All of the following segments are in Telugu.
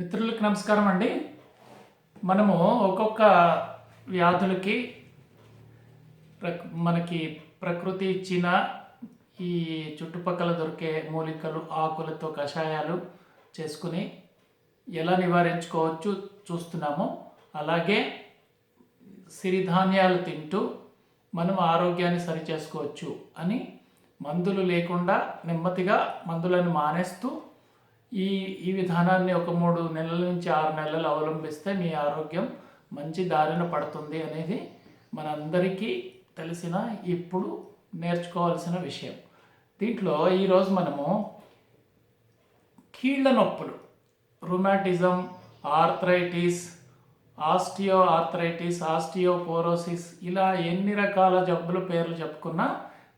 మిత్రులకు నమస్కారం అండి. మనము ఒక్కొక్క వ్యాధులకి ప్రక్- మనకి ప్రకృతి ఇచ్చిన ఈ చుట్టుపక్కల దొరికే మూలికలు ఆకులతో కషాయాలు చేసుకుని ఎలా నివారించుకోవచ్చు చూస్తున్నాము. అలాగే సిరిధాన్యాలు తింటూ మనం ఆరోగ్యాన్ని సరిచేసుకోవచ్చు అని మందులు లేకుండా నెమ్మదిగా మందులను మానేస్తూ ఈ ఈ విధానాన్ని ఒక మూడు నెలల నుంచి ఆరు నెలలు అవలంబిస్తే మీ ఆరోగ్యం మంచి దారిన పడుతుంది అనేది మనందరికీ తెలిసిన ఇప్పుడు నేర్చుకోవాల్సిన విషయం. దీంట్లో ఈరోజు మనము కీళ్ళ నొప్పులు rheumatism arthritis osteo arthritis osteoporosis ఇలా ఎన్ని రకాల జబ్బుల పేర్లు చెప్పుకున్నా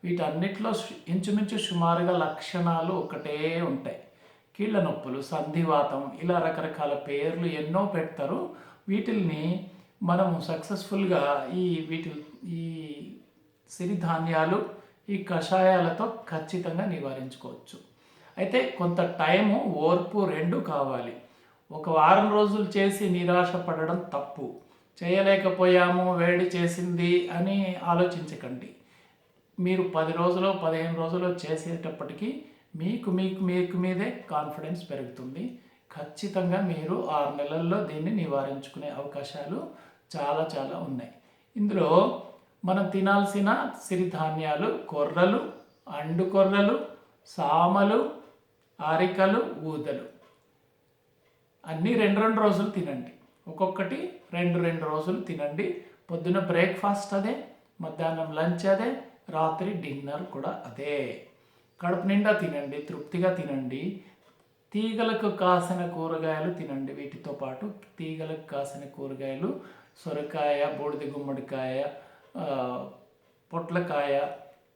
వీటన్నిటిలో ఇంచుమించు సుమారుగా లక్షణాలు ఒకటే ఉంటాయి. కీళ్ళ నొప్పులు సంధివాతం ఇలా రకరకాల పేర్లు ఎన్నో పెడతారు. వీటిల్ని మనము సక్సెస్ఫుల్గా ఈ వీటి ఈ సిరిధాన్యాలు ఈ కషాయాలతో ఖచ్చితంగా నివారించుకోవచ్చు. అయితే కొంత టైము ఓర్పు రెండు కావాలి. ఒక వారం రోజులు చేసి నిరాశ పడడం తప్పు. చేయలేకపోయాము వేడి చేసింది అని ఆలోచించకండి. మీరు పది రోజులు పదిహేను రోజులు చేసేటప్పటికీ మీకు మీకు మీకు మీదే కాన్ఫిడెన్స్ పెరుగుతుంది. ఖచ్చితంగా మీరు ఆరు నెలల్లో దీన్ని నివారించుకునే అవకాశాలు చాలా చాలా ఉన్నాయి. ఇందులో మనం తినాల్సిన సిరిధాన్యాలు కొర్రలు అండు కొర్రలు సామలు ఆరికలు ఊదలు. అన్నీ రెండు రెండు రోజులు తినండి. ఒక్కొక్కటి రెండు రెండు రోజులు తినండి. పొద్దున బ్రేక్ఫాస్ట్ అదే మధ్యాహ్నం లంచ్ అదే రాత్రి డిన్నర్ కూడా అదే. కడుపు నిండా తినండి తృప్తిగా తినండి. తీగలకు కాసిన కూరగాయలు తినండి. వీటితో పాటు తీగలకు కాసిన కూరగాయలు సొరకాయ బూడిద గుమ్మడికాయ పొట్లకాయ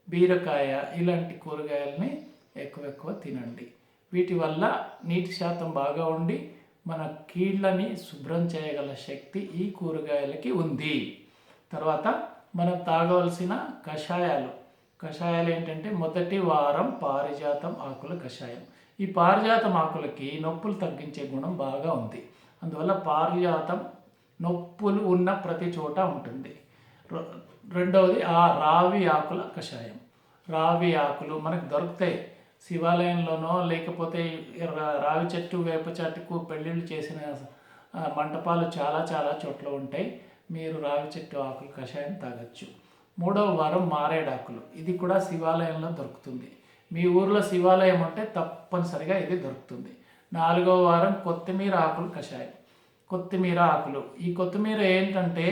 బీరకాయ ఇలాంటి కూరగాయలని ఎక్కువ ఎక్కువ తినండి. వీటి వల్ల నీటి శాతం బాగా ఉండి మన కీళ్ళని శుభ్రం చేయగల శక్తి ఈ కూరగాయలకి ఉంది. తర్వాత మనం తాగవలసిన కషాయాలు కషాయాలు ఏంటంటే మొదటి వారం పారిజాతం ఆకుల కషాయం. ఈ పారిజాతం ఆకులకి నొప్పులు తగ్గించే గుణం బాగా ఉంది. అందువల్ల పారిజాతం నొప్పులు ఉన్న ప్రతి చోట ఉంటుంది. రెండవది ఆ రావి ఆకుల కషాయం. రావి ఆకులు మనకు దొరుకుతాయి. శివాలయంలోనో లేకపోతే రావి చెట్టు వేప చెట్టుకు పెళ్ళిళ్ళు చేసిన మంటపాలు చాలా చాలా చోట్ల ఉంటాయి. మీరు రావి చెట్టు ఆకులు కషాయం తాగొచ్చు. మూడవ వారం మారేడాకులు. ఇది కూడా శివాలయంలో దొరుకుతుంది. మీ ఊర్లో శివాలయం ఉంటే తప్పనిసరిగా ఇది దొరుకుతుంది. నాలుగవ వారం కొత్తిమీర ఆకులు కషాయం. కొత్తిమీర ఆకులు. ఈ కొత్తిమీర ఏంటంటే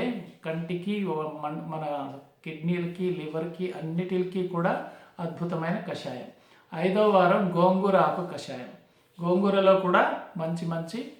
కంటికి మన మన కిడ్నీలకి లివర్కి అన్నిటికి కూడా అద్భుతమైన కషాయం. ఐదో వారం గోంగూర ఆకు కషాయం. గోంగూరలో కూడా మంచి మంచి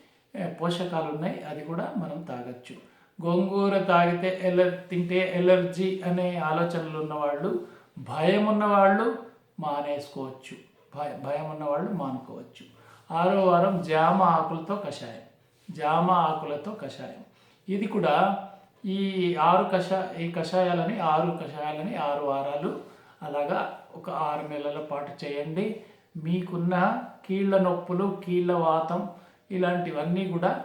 పోషకాలు ఉన్నాయి అది కూడా మనం తాగొచ్చు. గోంగూర తాగితే ఎలర్ తింటే ఎలర్జీ అనే ఆలోచనలు ఉన్నవాళ్ళు భయం ఉన్నవాళ్ళు మానేసుకోవచ్చు. భయ భయం ఉన్నవాళ్ళు మానుకోవచ్చు. ఆరో వారం జామ ఆకులతో కషాయం. జామ ఆకులతో కషాయం. ఇది కూడా ఈ ఆరు కషా ఈ కషాయాలని ఆరు కషాయాలని ఆరు వారాలు అలాగా ఒక ఆరు నెలల పాటు చేయండి. మీకున్న కీళ్ళ నొప్పులు కీళ్ళ వాతం ఇలాంటివన్నీ కూడా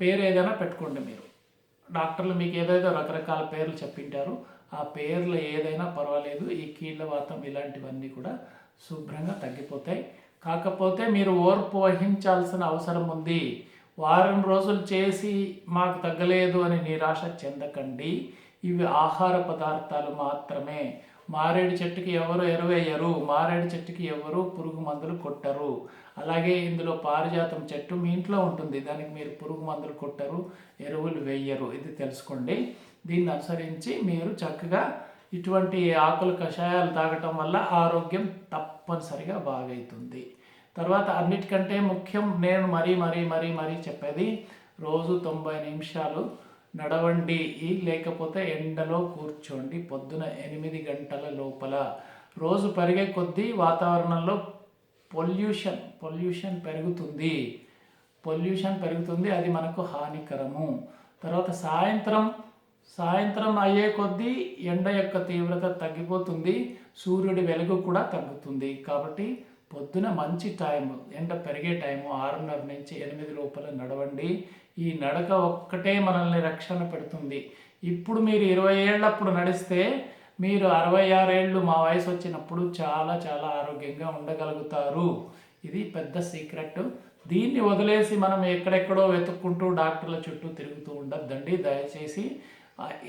పేరు ఏదైనా పెట్టుకోండి మీరు. డాక్టర్లు మీకు ఏదైతే రకరకాల పేర్లు చెప్పింటారు ఆ పేర్లు ఏదైనా పర్వాలేదు ఈ కీళ్ళ వాతం ఇలాంటివన్నీ కూడా శుభ్రంగా తగ్గిపోతాయి. కాకపోతే మీరు ఓర్పు వహించాల్సిన అవసరం ఉంది. వారం రోజులు చేసి మాకు తగ్గలేదు అని నిరాశ చెందకండి. ఇవి ఆహార పదార్థాలు మాత్రమే. మారేడు చెట్టుకి ఎవరు ఎరువేయరు? మారేడు చెట్టుకి ఎవరు పురుగు మందులు కొట్టరు. అలాగే ఇందులో పారిజాతం చెట్టు మీ ఇంట్లో ఉంటుంది. దానికి మీరు పురుగు మందులు కొట్టరు ఎరువులు వేయరు. ఇది తెలుసుకోండి. దీన్ని అనుసరించి మీరు చక్కగా ఇటువంటి ఆకుల కషాయాలు తాగటం వల్ల ఆరోగ్యం తప్పనిసరిగా బాగవుతుంది తర్వాత అన్నిటికంటే ముఖ్యం నేను మరీ మరీ మరీ మరీ చెప్పేది రోజు తొంభై నిమిషాలు నడవండి. లేకపోతే ఎండలో కూర్చోండి. పొద్దున ఎనిమిది గంటల లోపల. రోజు పెరిగే కొద్దీ వాతావరణంలో పొల్యూషన్ పొల్యూషన్ పెరుగుతుంది. పొల్యూషన్ పెరుగుతుంది అది మనకు హానికరము. తర్వాత సాయంత్రం సాయంత్రం అయ్యే కొద్దీ ఎండ యొక్క తీవ్రత తగ్గిపోతుంది సూర్యుడి వెలుగు కూడా తగ్గుతుంది. కాబట్టి పొద్దున మంచి టైము ఎండ పెరిగే టైము ఆరున్నర నుంచి ఎనిమిది లోపల నడవండి. ఈ నడక ఒక్కటే మనల్ని రక్షణ పెడుతుంది. ఇప్పుడు మీరు ఇరవై ఏళ్ళప్పుడు నడిస్తే మీరు అరవై ఆరేళ్ళు మా వయసు వచ్చినప్పుడు చాలా చాలా ఆరోగ్యంగా ఉండగలుగుతారు. ఇది పెద్ద సీక్రెట్. దీన్ని వదిలేసి మనం ఎక్కడెక్కడో వెతుక్కుంటూ డాక్టర్ల చుట్టూ తిరుగుతూ ఉండద్దండి. దయచేసి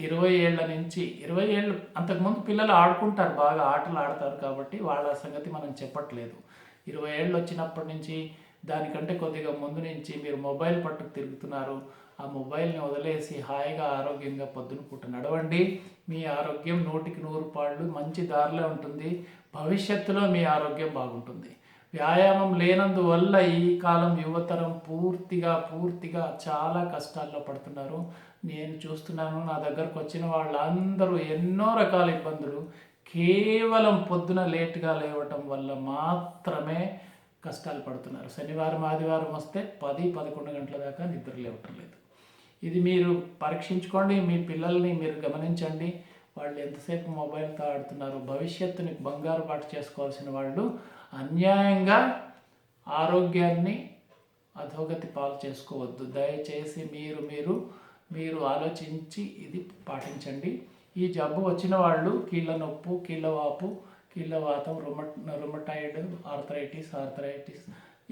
ఇరవై ఏళ్ళ నుంచి ఇరవై ఏళ్ళు అంతకుముందు పిల్లలు ఆడుకుంటారు బాగా ఆటలు ఆడతారు కాబట్టి వాళ్ళ సంగతి మనం చెప్పట్లేదు. ఇరవై ఏళ్ళు వచ్చినప్పటి నుంచి దానికంటే కొద్దిగా ముందు నుంచి మీరు మొబైల్ పట్టుకు తిరుగుతున్నారు. ఆ మొబైల్ని వదిలేసి హాయిగా ఆరోగ్యంగా పొద్దున పూట నడవండి. మీ ఆరోగ్యం నూటికి నూరు పాళ్ళు మంచి దారిలో ఉంటుంది. భవిష్యత్తులో మీ ఆరోగ్యం బాగుంటుంది. వ్యాయామం లేనందువల్ల ఈ కాలం యువతరం పూర్తిగా పూర్తిగా చాలా కష్టాల్లో పడుతున్నారు. నేను చూస్తున్నాను నా దగ్గరకు వచ్చిన వాళ్ళందరూ ఎన్నో రకాల ఇబ్బందులు. కేవలం పొద్దున లేటుగా లేవటం వల్ల మాత్రమే కష్టాలు పడుతున్నారు. శనివారం ఆదివారం వస్తే పది పదకొండు గంటల దాకా నిద్ర లేవటం లేదు. ఇది మీరు పరీక్షించుకోండి మీ పిల్లల్ని మీరు గమనించండి. వాళ్ళు ఎంతసేపు మొబైల్తో ఆడుతున్నారు భవిష్యత్తుని బంగారు పాటు చేసుకోవాల్సిన వాళ్ళు అన్యాయంగా ఆరోగ్యాన్ని అధోగతి పాలు చేసుకోవద్దు. దయచేసి మీరు మీరు మీరు ఆలోచించి ఇది పాటించండి. ఈ జబ్బు వచ్చిన వాళ్ళు కీళ్ళ నొప్పు కీళ్ళ వాపు కీళ్ళ వాతం రుమ రుమటాయిడ్ ఆర్థరైటిస్ ఆర్థరైటిస్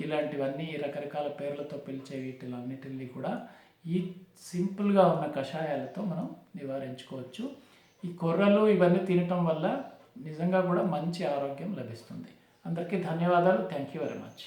ఇలాంటివన్నీ రకరకాల పేర్లతో పిలిచే వీటిలన్నిటిని కూడా ఈ సింపుల్గా ఉన్న కషాయాలతో మనం నివారించుకోవచ్చు. ఈ కొర్రలు ఇవన్నీ తినటం వల్ల నిజంగా కూడా మంచి ఆరోగ్యం లభిస్తుంది. అందరికీ ధన్యవాదాలు. Thank you very much